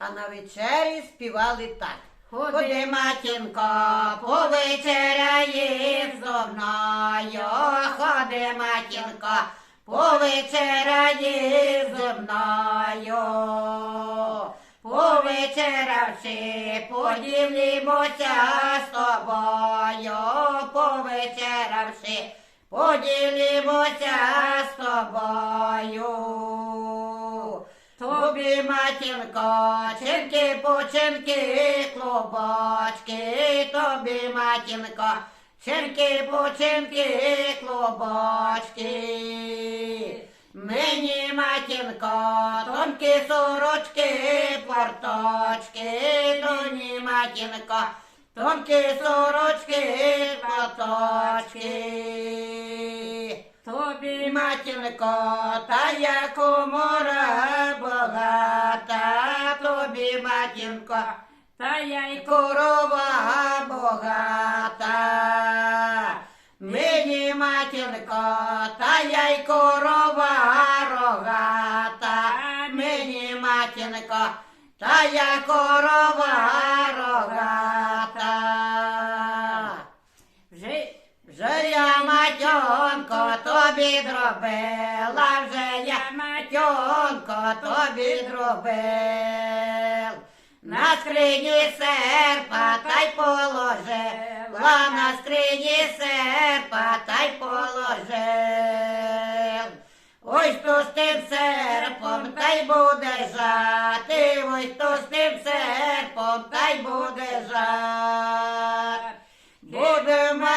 а на вечері співали так. Ходи, матінко, повечеряєш зо мною, ходи, матінко, повечеряєш зо мною. Повечеравши, поділімося з тобою, повечеравши, поділімося з тобою. Тобі, матінко, чинки починки, клубочки, тобі, матінко, чинки починки, клубочки. Мені, матінко, тонкі сорочки, порточки, тоні, матінко, тонкі сорочки, порточки. тобі Матінко, та я комора багата, тобі, матінко, та я й корова багата. Мені, матінко, та я й корова рогата. Мені, матінко, та я корова рогата. вже Вже я матьонко тобі дробила, вже матьонко тобі дробив. На скрині серпа та й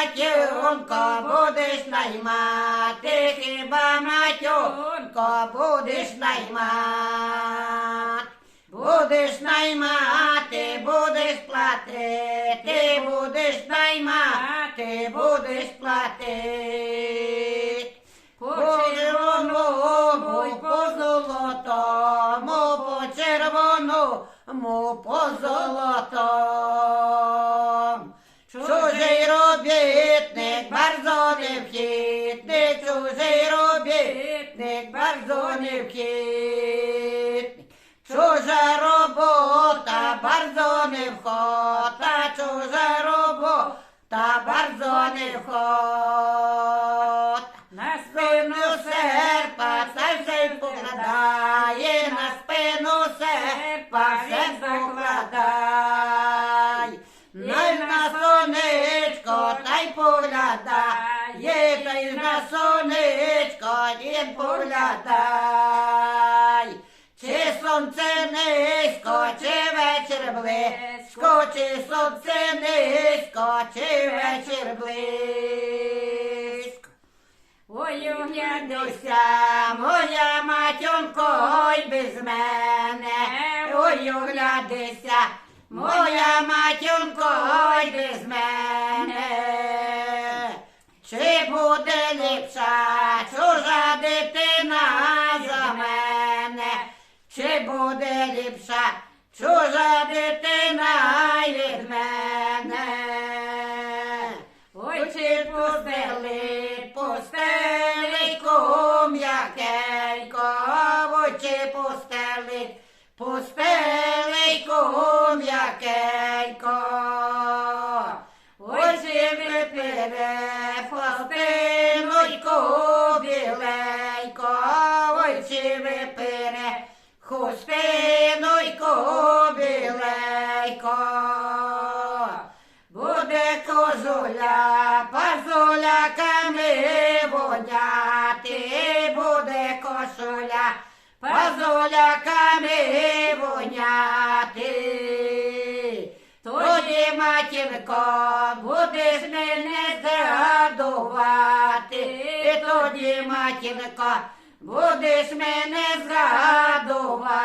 Матюнко, будеш наймати, хіба матюнко, будеш наймати. Будеш наймати, будеш платити, будеш наймати, будеш платити. По червоному, по золотому, по червоному, по золотому. Чужий робітник, bardzo невхитник, чужий робітник, bardzo невхитник. Чужа робота, bardzo невхота, чужа робота, bardzo невхота. на Спину серпа, та все покладає, сонечко, та й поглядає, та й на сонечко, й поглядай. Чи сонце низько, чи вечір близько, чи сонце низько, чи вечір близько. ой, Дивися, моя матінко, ой без мене, ой, оглядися, моя матінко, ой без мене. Чи буде ліпша чужа дитина за мене? Чи буде ліпша чужа дитина від мене? ой, чи пустили, пустили м'якенько, ой, чи пустили, пустили м'якенько. Ой, чи випире, хустинонько біленько, ой, чи випире, хустинонько біленько. Буде козуля, пазуляками воняти, буде кошуля, пазуляками воняти. Тоді, матінко, будеш мене згадувати, тоді, матінко, будеш мене згадувати.